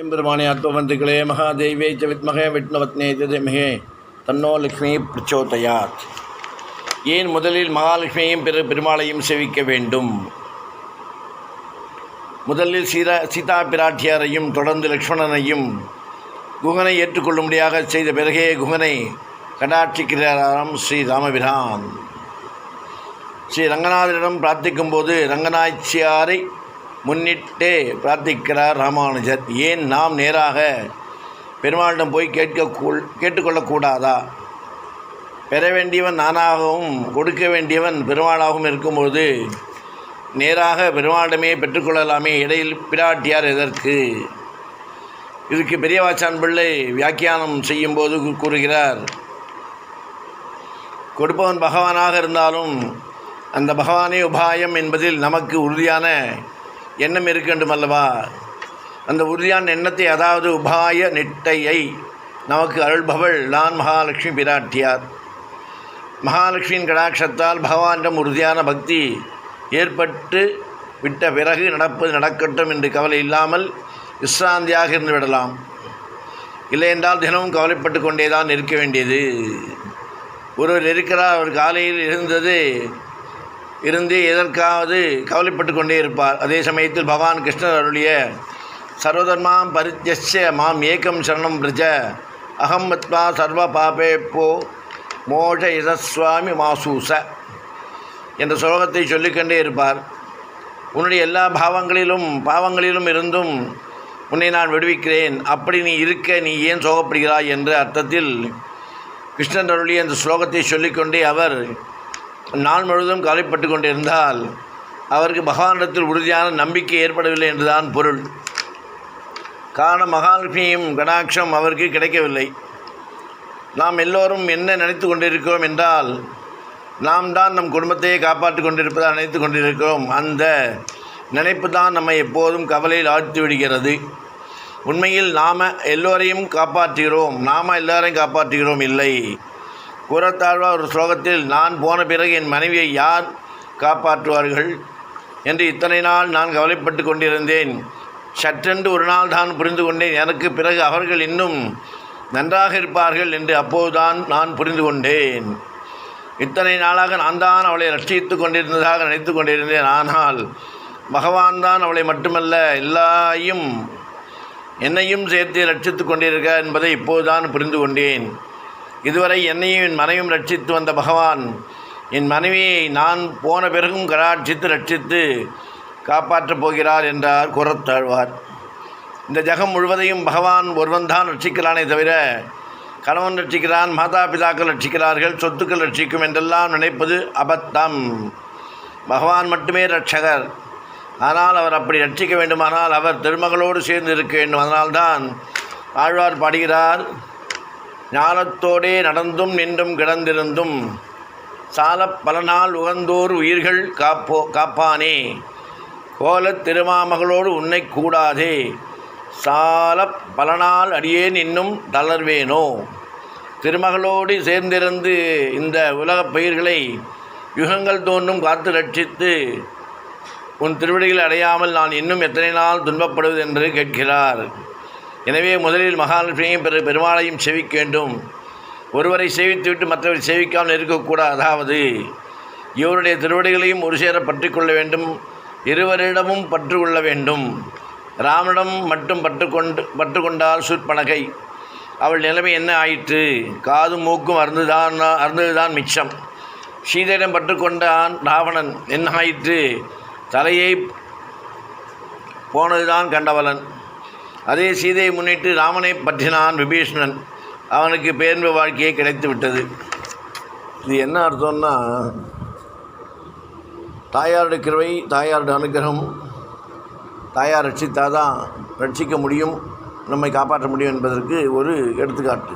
எம்பெருமானே அத்வமந்திகளே மகாதேவே ச வித்மகே விஷ்ணுவத்னே திதமிகே தன்னோ லக்ஷ்மி பிரச்சோதயாத். ஏன் முதலில் மகாலட்சுமியையும் பெரு பெருமாளையும் சேவிக்க வேண்டும்? முதலில் சீதா சீதா பிராட்டியாரையும் தொடர்ந்து லக்ஷ்மணனையும் குகனை ஏற்றுக்கொள்ளும்படியாக செய்த பிறகே குகனை கடாட்சிக்கிறாராம் ஸ்ரீ ராமபிரான். ஸ்ரீ ரங்கநாதரிடம் பிரார்த்திக்கும்போது ரங்கநாச்சியாரை முன்னிட்டே பிரார்த்திக்கிறார் ராமானுஜர். ஏன் நாம் நேராக பெருமாளிடம் போய் கேட்க கேட்டுக்கொள்ளக்கூடாதா? பெற வேண்டியவன் நானாகவும் கொடுக்க வேண்டியவன் பெருமாளாகவும் இருக்கும்போது நேராக பெருமாளிடமே பெற்றுக்கொள்ளலாமே இடையில் பிராட்டியார் எதற்கு? இதுக்கு பெரியவாச்சான் பிள்ளை வியாக்கியானம் செய்யும்போது கூறுகிறார். கொடுப்பவன் பகவானாக இருந்தாலும் அந்த பகவானே உபாயம் என்பதில் நமக்கு உறுதியான எண்ணம் இருக்கின்றும் அல்லவா? அந்த உறுதியான எண்ணத்தை அதாவது உபாய நிட்டையை நமக்கு அருள்பவள் நான் மகாலட்சுமி பிராட்டியார். மகாலட்சுமியின் கடாட்சத்தால் பகவானிடம் உறுதியான பக்தி ஏற்பட்டு விட்ட பிறகு நடப்பது நடக்கட்டும் என்று கவலை இல்லாமல் விஸ்ராந்தியாக இருந்து விடலாம். இல்லையென்றால் தினமும் கவலைப்பட்டு கொண்டே தான் இருக்க வேண்டியது. ஒருவர் இருக்கிறார் அவர் காலையில் இருந்தது இருந்து எதற்காவது கவலைப்பட்டு கொண்டே இருப்பார். அதே சமயத்தில் பகவான் கிருஷ்ணர் அருளிய சர்வதர்மாம் பரித்யஸ்ய மாம் ஏகம் சரணம் பிரஜ. அகம் மத்வா சர்வ பாபே போ மோஷ யசஸ்வாமி மாசூச என்ற ஸ்லோகத்தை சொல்லிக்கொண்டே இருப்பார். உன்னுடைய எல்லா பாவங்களிலும் பாவங்களிலும் இருந்தும் உன்னை நான் விடுவிக்கிறேன். அப்படி நீ இருக்க நீ ஏன் சோகப்படுகிறாய்? என்ற அர்த்தத்தில் கிருஷ்ணன் அருளிய அந்த ஸ்லோகத்தை சொல்லிக்கொண்டே அவர் நாள் முழுவதும் கவலைப்பட்டு கொண்டிருந்தால் அவருக்கு பகவானிடத்தில் உறுதியான நம்பிக்கை ஏற்படவில்லை என்றுதான் பொருள். காரணம் மகாலட்சுமியும் கடாட்சம் அவருக்கு கிடைக்கவில்லை. நாம் எல்லோரும் என்ன நினைத்து கொண்டிருக்கிறோம் என்றால் நாம் தான் நம் குடும்பத்தையே காப்பாற்றி கொண்டிருப்பதாக நினைத்து கொண்டிருக்கிறோம். அந்த நினைப்பு தான் நம்மை எப்போதும் கவலையில் ஆழ்த்தி விடுகிறது. உண்மையில் நாம் எல்லோரையும் காப்பாற்றுகிறோம். நாம் எல்லோரையும் காப்பாற்றுகிறோம் இல்லை. கூறத்தாழ்வா ஒரு ஸ்லோகத்தில் நான் போன பிறகு என் மனைவியை யார் காப்பாற்றுவார்கள் என்று இத்தனை நாள் நான் கவலைப்பட்டு கொண்டிருந்தேன். சற்றென்று ஒரு நாள் தான் புரிந்து கொண்டேன். எனக்கு பிறகு அவர்கள் இன்னும் நன்றாக இருப்பார்கள் என்று அப்போதுதான் நான் புரிந்து கொண்டேன். இத்தனை நாளாக நான் தான் அவளை ரட்சித்து கொண்டிருந்ததாக நினைத்து கொண்டிருந்தேன். ஆனால் பகவான் தான் அவளை மட்டுமல்ல எல்லாரையும் என்னையும் சேர்த்து ரட்சித்து கொண்டிருக்க என்பதை இப்போதுதான் புரிந்து கொண்டேன். இதுவரை என்னையும் என் மனைவியும் ரட்சித்து வந்த பகவான் என் மனைவியை நான் போன பிறகும் கடாட்சித்து ரட்சித்து காப்பாற்றப் போகிறார் என்றார் குரத்தாழ்வார். இந்த ஜகம் முழுவதையும் பகவான் ஒருவன்தான் ரட்சிக்கிறானே தவிர கணவன் ரட்சிக்கிறான் மாதா பிதாக்கள் ரட்சிக்கிறார்கள் சொத்துக்கள் ரட்சிக்கும் என்றெல்லாம் நினைப்பது அபத்தம். பகவான் மட்டுமே ரட்சகர் ஆனால் அவர் அப்படி ரட்சிக்க வேண்டுமானால் அவர் திருமகளோடு சேர்ந்து இருக்க வேண்டும். அதனால்தான் ஆழ்வார் பாடுகிறார் ஞானத்தோடே நடந்தும் நின்றும் கிடந்திருந்தும் சால பல நாள் உகந்தோர் உயிர்கள் காப்போ காப்பானே. கோலத் திருமாமகளோடு உன்னை கூடாதே. சால பல நாள் அடியேன் இன்னும் தளர்வேனோ. திருமகளோடு சேர்ந்திருந்து இந்த உலகப் பயிர்களை யுகங்கள் தோன்றும் காத்து ரட்சித்து உன் திருவடிகள் அடையாமல் நான் இன்னும் எத்தனை நாள் துன்பப்படுவது என்று கேட்கிறார். எனவே முதலில் மகாலட்சுமியையும் பெரு பெருமாளையும் செவிக்க வேண்டும். ஒருவரை சேவித்துவிட்டு மற்றவரை சேவிக்காமல் இருக்கக்கூடாது. அதாவது இவருடைய திருவடிகளையும் ஒரு சேர பற்றி கொள்ள வேண்டும். இருவரிடமும் பற்று கொள்ள வேண்டும். ராமனிடம் மட்டும் பற்றுக்கொண்டு பற்றுக்கொண்டால் பற்று கொண்டால் சுற்பனகை அவள் நிலைமை என்ன ஆயிற்று? காதும் மூக்கும் அருந்துதான் அருந்ததுதான் மிச்சம். சீதையிடம் பற்றுக்கொண்டான் ராவணன். என்ன ஆயிற்று? தலையை போனதுதான் கண்டவலன் அதே சீதையை முன்னிட்டு ராமனை பற்றினான் விபீஷ்ணன். அவனுக்கு பேர்ந்த வாழ்க்கையே கிடைத்து விட்டது இது என்ன அர்த்தம்னா தாயாருடைய கிருவை தாயாருடைய அனுகிரகம் தாயார் ரட்சித்தால் தான் ரட்சிக்க முடியும் நம்மை காப்பாற்ற முடியும் என்பதற்கு ஒரு எடுத்துக்காட்டு.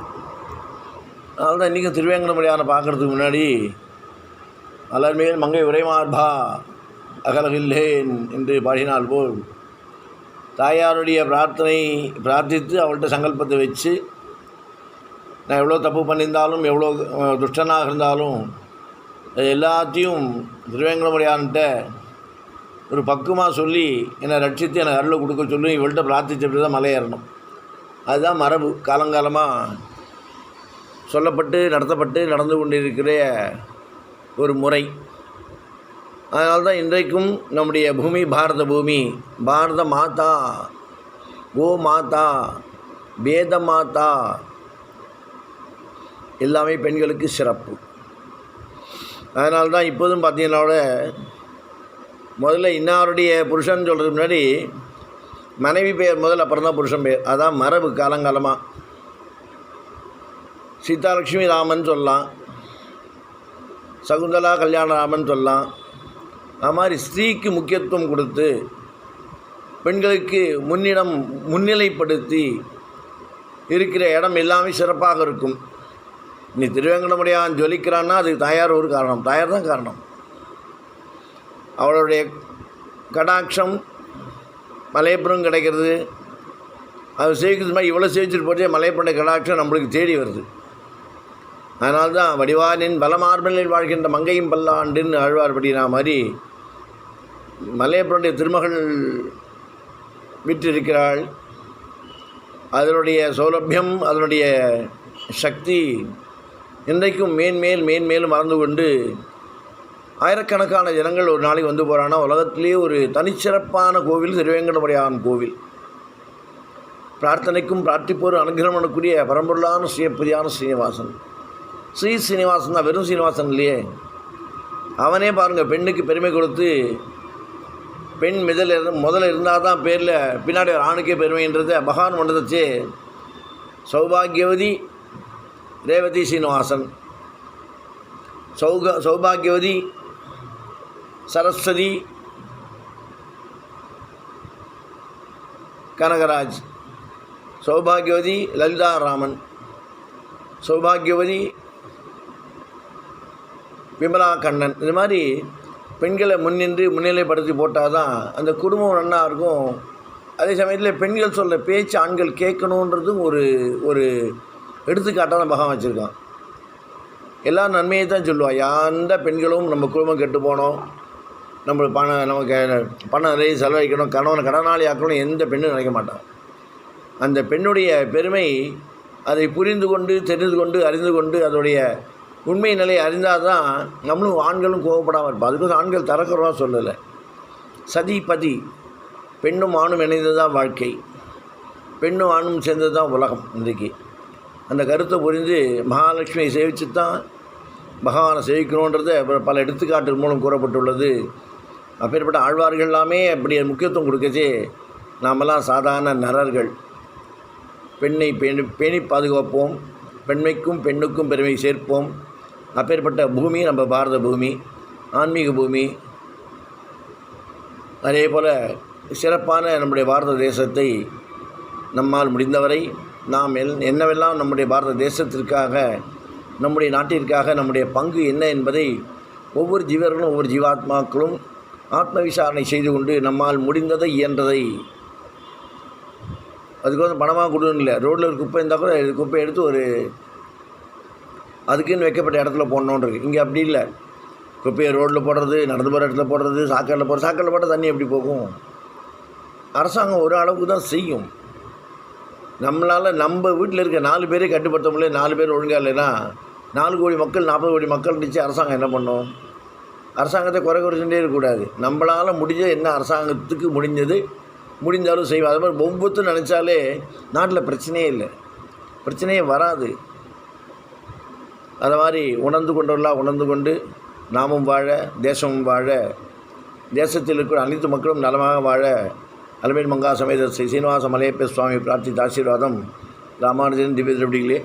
அதனால தான் இன்றைக்கும் திருவேங்கடமலையான பார்க்குறதுக்கு முன்னாடி மலர்மேல் மங்கை உரைமார்பா அகலகில்லேன் என்று பாடினால் போல் தாயாருடைய பிரார்த்தனை பிரார்த்தித்து அவள்கிட்ட சங்கல்பத்தை வச்சு நான் எவ்வளோ தப்பு பண்ணியிருந்தாலும் எவ்வளோ துஷ்டனாக இருந்தாலும் எல்லாத்தையும் திருவேங்கடமுடியான்ட்ட ஒரு பக்குவமாக சொல்லி என்னை ரட்சித்து எனக்கு அருளை கொடுக்க சொல்லி இவள்கிட்ட பிரார்த்திச்சுட்டு தான் மலையேறணும். அதுதான் மரபு. காலங்காலமாக சொல்லப்பட்டு நடத்தப்பட்டு நடந்து கொண்டிருக்கிற ஒரு முறை. அதனால தான் இன்றைக்கும் நம்முடைய பூமி பாரத பூமி பாரத மாதா கோ மாதா வேத மாதா எல்லாமே பெண்களுக்கு சிறப்பு. அதனால்தான் இப்போதும் பார்த்தீங்கன்னா முதல்ல இன்னாருடைய புருஷன் சொல்கிறது முன்னாடி மனைவி பெயர் முதல் அப்புறம் தான் புருஷன் பெயர். அதான் மரபு காலங்காலமாக சீதாலட்சுமி ராமன் சொல்லலாம். சகுந்தலா கல்யாண ராமன் சொல்லலாம். அது மாதிரி ஸ்திரீக்கு முக்கியத்துவம் கொடுத்து பெண்களுக்கு முன்னிடம் முன்னிலைப்படுத்தி இருக்கிற இடம் எல்லாமே சிறப்பாக இருக்கும். நீ திருவேங்கடமுடியான் ஜொலிக்கிறான்னா அதுக்கு தாயார் ஒரு காரணம். தாயார் தான் காரணம். அவளுடைய கடாட்சம் மலையப்புறம் கிடைக்கிறது. அது சேவிக்கிறது மாதிரி இவ்வளோ சேவிச்சுட்டு போட்டே மலையப்பண்ட கடாட்சம் நம்மளுக்கு தேடி வருது. அதனால்தான் வடிவானின் பலமார்பனில் வாழ்கின்ற மங்கையும் பல்லாண்டுன்னு ஆழ்வார்படினா மாதிரி மலையப்பனுடைய திருமகள் விற்றிருக்கிறாள். அதனுடைய சௌலபியம் அதனுடைய சக்தி இன்றைக்கும் மேன்மேல் மேன்மேலும் மறந்து கொண்டு ஆயிரக்கணக்கான ஜனங்கள் ஒரு நாளைக்கு வந்து போகிறான்னா உலகத்திலேயே ஒரு தனிச்சிறப்பான கோவில் திருவேங்கடமுடையான் கோவில். பிரார்த்தனைக்கும் பிரார்த்திப்போர் அனுகிரகம் பண்ணக்கூடிய பரம்பொருளான ஸ்ரீயப்பதியான ஸ்ரீனிவாசன் ஸ்ரீ சீனிவாசன் தான் வெறும் சீனிவாசன் இல்லையே. அவனே பாருங்கள் பெண்ணுக்கு பெருமை கொடுத்து பெண் மிதல் இருந்து முதல்ல இருந்தால் தான் பேரில் பின்னாடி ஒரு ஆணுக்கே பெருமைன்றதை பகவான் மண்டதச்சு சௌபாகியவதி ரேவதி சீனிவாசன். சௌக சௌபாகியவதி சரஸ்வதி கனகராஜ். சௌபாகியவதி லலிதா ராமன் சௌபாகியவதி விமலா கண்ணன் இது மாதிரி பெண்களை முன்னின்று முன்னிலைப்படுத்தி போட்டால் தான் அந்த குடும்பம் நல்லா இருக்கும். அதே சமயத்தில் பெண்கள் சொல்கிற பேச்சு ஆண்கள் கேட்கணுன்றதும் ஒரு ஒரு எடுத்துக்காட்டாக தான் பகவான் வச்சுருக்கான். எல்லா நன்மையை தான் சொல்லுவாள் எந்த பெண்களும் நம்ம குடும்பம் கெட்டு போனோம் நம்ம பணம் நமக்கு பணம் நிறைய செலவழிக்கணும் கணவனை கடனாளி ஆக்கணும் எந்த பெண்ணும் நினைக்க மாட்டான். அந்த பெண்ணுடைய பெருமை அதை புரிந்து கொண்டு தெரிந்து கொண்டு அறிந்து கொண்டு அதோடைய உண்மை நிலையை அறிந்தால் தான் நம்மளும் ஆண்களும் கோவப்படாமல் இருப்போம். அதுக்கு ஆண்கள் தரக்குறவா சொல்லலை. சதி பதி பெண்ணும் ஆணும் இணைந்தது தான் வாழ்க்கை. பெண்ணும் ஆணும் சேர்ந்தது தான் உலகம் இன்றைக்கு. அந்த கருத்தை புரிந்து மகாலட்சுமியை சேவித்து தான் பகவானை சேவிக்கணுன்றதை பல எடுத்துக்காட்டு மூலம் கூறப்பட்டுள்ளது. அப்பேற்பட்ட ஆழ்வார்கள் எல்லாமே அப்படி முக்கியத்துவம் கொடுக்கச்சே நாமெல்லாம் சாதாரண நரர்கள். பெண்ணை பேணி பேணி பாதுகாப்போம். பெண்மைக்கும் பெண்ணுக்கும் பெருமை சேர்ப்போம். அப்பேற்பட்ட பூமி நம்ம பாரத பூமி ஆன்மீக பூமி. அதே போல் சிறப்பான நம்முடைய பாரத தேசத்தை நம்மால் முடிந்தவரை நாம் எல் என்னவெல்லாம் நம்முடைய பாரத தேசத்திற்காக நம்முடைய நாட்டிற்காக நம்முடைய பங்கு என்ன என்பதை ஒவ்வொரு ஜீவர்களும் ஒவ்வொரு ஜீவாத்மாக்களும் ஆத்ம விசாரணை செய்து கொண்டு நம்மால் முடிந்ததை இயன்றதை. அதுக்கு வந்து பணமாக கொடுக்கணும் இல்லை. ரோட்டில் ஒரு குப்பை இருந்தால் கூட குப்பை எடுத்து ஒரு அதுக்குன்னு வைக்கப்பட்ட இடத்துல போடணுன்னு இருக்குது இங்கே அப்படி இல்லை. குப்பையை ரோட்டில் போடுறது நடந்து போகிற இடத்துல போடுறது சாக்கடையில் போடுற சாக்கடையில் போட்டால் தண்ணி எப்படி போகும்? அரசாங்கம் ஒரு அளவுக்கு தான் செய்யும். நம்மளால் நம்ம வீட்டில் இருக்க நாலு பேரே கட்டுப்படுத்த முடியல நாலு பேர் ஒழுங்காக இல்லைன்னா நாலு கோடி மக்கள் நாற்பது கோடி மக்கள் நிச்சு அரசாங்கம் என்ன பண்ணும்? அரசாங்கத்தை குறை குறைச்சுட்டே இருக்கக்கூடாது. நம்மளால் முடிஞ்ச என்ன அரசாங்கத்துக்கு முடிஞ்சது முடிந்தாலும் செய்வோம். அது மாதிரி ஒவ்வொருத்தரும் நினச்சாலே நாட்டில் பிரச்சனையே இல்லை. பிரச்சனையே வராது. அதை மாதிரி உணர்ந்து கொண்டவர்களாக உணர்ந்து கொண்டு நாமும் வாழ தேசமும் வாழ தேசத்தில் இருக்கிற அனைத்து மக்களும் நலமாக வாழ அலமீன் மங்கா சமேத ஸ்ரீ சீனிவாச மலையப்ப சுவாமி பிரார்த்தித்த ஆசீர்வாதம். ராமானுஜன் திவ்ய திருப்படிகளே